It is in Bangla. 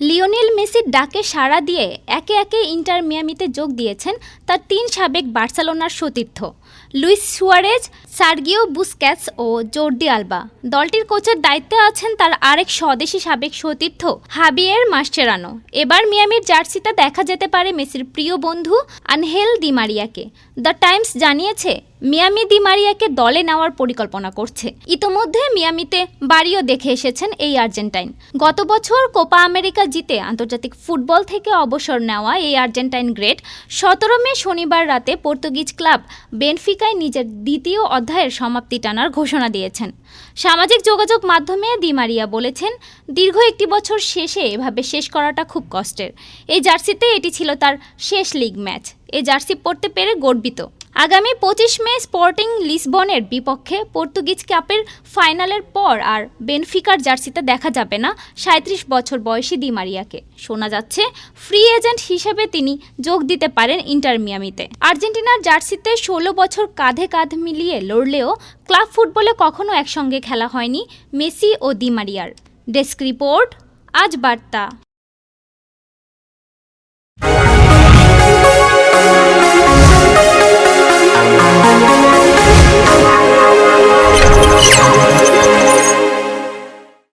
লিওনেল মেসির ডাকে সাড়া দিয়ে একে একে ইন্টার মিয়ামিতে যোগ দিয়েছেন তার তিন সাবেক বার্সেলোনার সতীর্থ। লুইস সুয়ারেজ, সার্গিও বুসক্যাটস ও জোর্দি আলবা। দলটির কোচের দায়িত্বে আছেন তার আরেক স্বদেশী সাবেক সতীর্থ হাবিয়ের মাস্টেরানো এবার মিয়ামির জার্সিতে দেখা যেতে পারে মেসির প্রিয় বন্ধু আনহেল দি মারিয়াকে। দ্য টাইমস জানিয়েছে, মিয়ামি দি মারিয়াকে দলে নেওয়ার পরিকল্পনা করছে। ইতোমধ্যে মিয়ামিতে বাড়িও দেখে এসেছেন এই আর্জেন্টাইন। গত বছর কোপা আমেরিকা জিতে আন্তর্জাতিক ফুটবল থেকে অবসর নেওয়া এই আর্জেন্টাইন গ্রেট সতেরো মে শনিবার রাতে পর্তুগিজ ক্লাব বেনফিকায় নিজের দ্বিতীয় অধ্যায়ের সমাপ্তি টানার ঘোষণা দিয়েছেন। সামাজিক যোগাযোগ মাধ্যমে দি মারিয়া বলেছেন, দীর্ঘ একটি বছর শেষে এভাবে শেষ করাটা খুব কষ্টের। এই জার্সিতে এটি ছিল তার শেষ লিগ ম্যাচ। এই জার্সি পড়তে পেরে গর্বিত। আগামী পঁচিশ মে স্পোর্টিং লিসবনের বিপক্ষে পর্তুগিজ কাপের ফাইনালের পর আর বেনফিকার জার্সিতে দেখা যাবে না সাঁত্রিশ বছর বয়সী দি মারিয়াকে। শোনা যাচ্ছে, ফ্রি এজেন্ট হিসেবে তিনি যোগ দিতে পারেন ইন্টার মিয়ামিতে। আর্জেন্টিনার জার্সিতে ষোলো বছর কাঁধে কাঁধ মিলিয়ে লড়লেও ক্লাব ফুটবলে কখনো একসঙ্গে খেলা হয়নি মেসি ও দি মারিয়ার। ডেস্ক রিপোর্ট, আজ বার্তা।